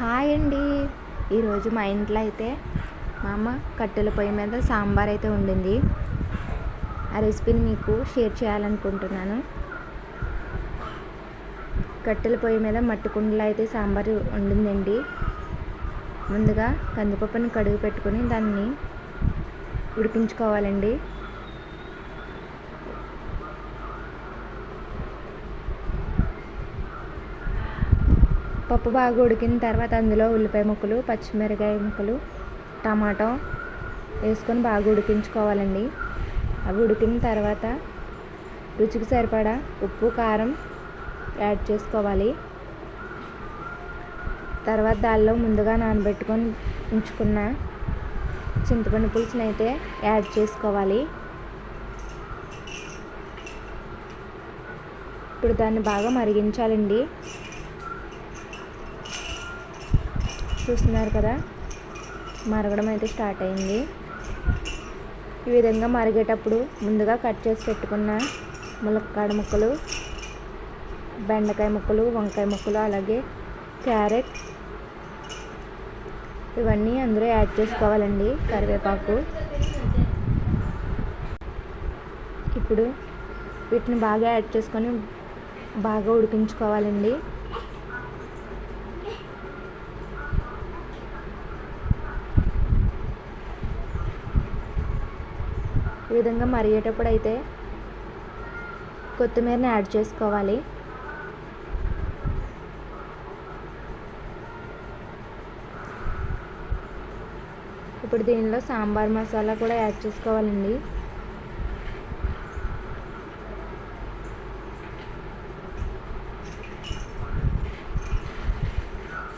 Hi అండి. ఈరోజు మా ఇంట్లో అయితే మా అమ్మ కట్టెల పొయ్యి మీద సాంబార్ అయితే ఉండింది ఆ రెసిపీని మీకు షేర్ చేయాలనుకుంటున్నాను. కట్టెల పొయ్యి మీద మట్టి కుండలో అయితే సాంబార్ ఉండిందండి ముందుగా కందిపప్పుని కడుగు పెట్టుకొని దాన్ని ఉడికించుకోవాలండి. పప్పు బాగా ఉడికిన తర్వాత అందులో ఉల్లిపాయ ముక్కలు పచ్చిమిరకాయ ముక్కలు టమాటో వేసుకొని బాగా ఉడికించుకోవాలండి. అవి ఉడికిన తర్వాత రుచికి సరిపడా ఉప్పు కారం యాడ్ చేసుకోవాలి. తర్వాత దానిలో ముందుగా నానబెట్టుకొని ఉంచుకున్న చింతపండు పులుసుని అయితే యాడ్ చేసుకోవాలి. ఇప్పుడు దాన్ని బాగా మరిగించాలండి. చూస్తున్నారు కదా? మరగడం అయితే స్టార్ట్ అయింది. ఈ విధంగా మరిగేటప్పుడు ముందుగా కట్ చేసి పెట్టుకున్న ములక్కాడ ముక్కలు బెండకాయ ముక్కలు వంకాయ ముక్కలు అలాగే క్యారెట్ ఇవన్నీ అందులో యాడ్ చేసుకోవాలండి కరివేపాకు. ఇప్పుడు వీటిని బాగా యాడ్ చేసుకొని బాగా ఉడికించుకోవాలండి. ఈ విధంగా మరిగేటప్పుడు అయితే కొత్తిమీరని యాడ్ చేసుకోవాలి. ఇప్పుడు దీనిలో సాంబార్ మసాలా కూడా యాడ్ చేసుకోవాలండి.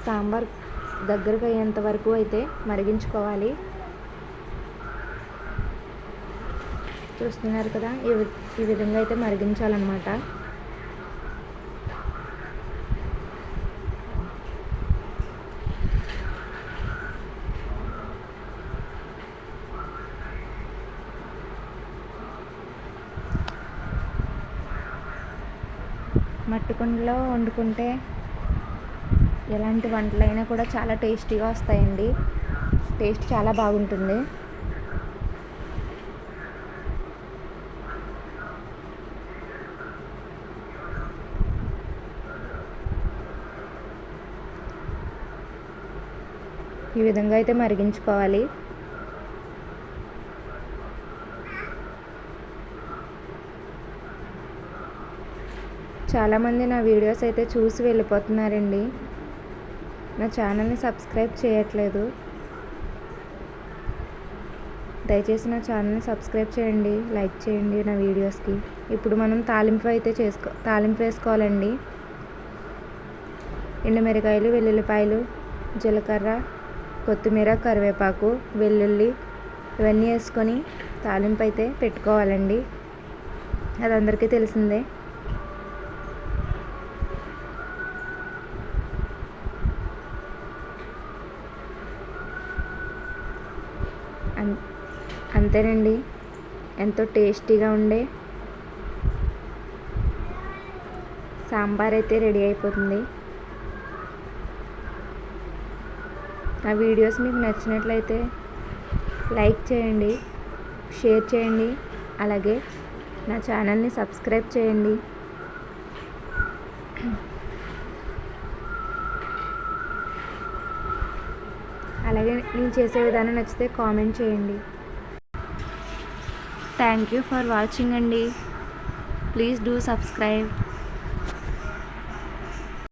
సాంబార్ దగ్గరకు అయ్యేంత వరకు అయితే మరిగించుకోవాలి. చూస్తున్నారు కదా ఈ ఈ విధంగా అయితే మరిగించాలన్నమాట. మట్టి కుండలో వండుకుంటే ఎలాంటి వంటలైనా కూడా చాలా టేస్టీగా వస్తాయండి. టేస్ట్ చాలా బాగుంటుంది. ఈ విధంగా అయితే మరిగించుకోవాలి. చాలామంది నా వీడియోస్ అయితే చూసి వెళ్ళిపోతున్నారండి. నా ఛానల్ని సబ్స్క్రైబ్ చేయట్లేదు. దయచేసి నా ఛానల్ని సబ్స్క్రైబ్ చేయండి లైక్ చేయండి నా వీడియోస్కి. ఇప్పుడు మనం తాలింపు అయితే చేసుకో తాలింపు వేసుకోవాలండి. ఎండుమిరకాయలు వెల్లుల్లిపాయలు జీలకర్ర కొత్తిమీర కరివేపాకు వెల్లుల్లి ఇవన్నీ వేసుకొని తాలింపు అయితే పెట్టుకోవాలండి. అది అందరికీ తెలిసిందే. అంతేనండి. ఎంతో టేస్టీగా ఉండే సాంబార్ అయితే రెడీ అయిపోతుంది. నా వీడియోస్ మీకు నచ్చినట్లయితే లైక్ చేయండి షేర్ చేయండి అలాగే నా ఛానల్ని సబ్స్క్రైబ్ చేయండి. అలాగే నేను చేసే విధానం నచ్చితే కామెంట్ చేయండి. థ్యాంక్ యూ ఫర్ వాచింగ్ అండి. Please do subscribe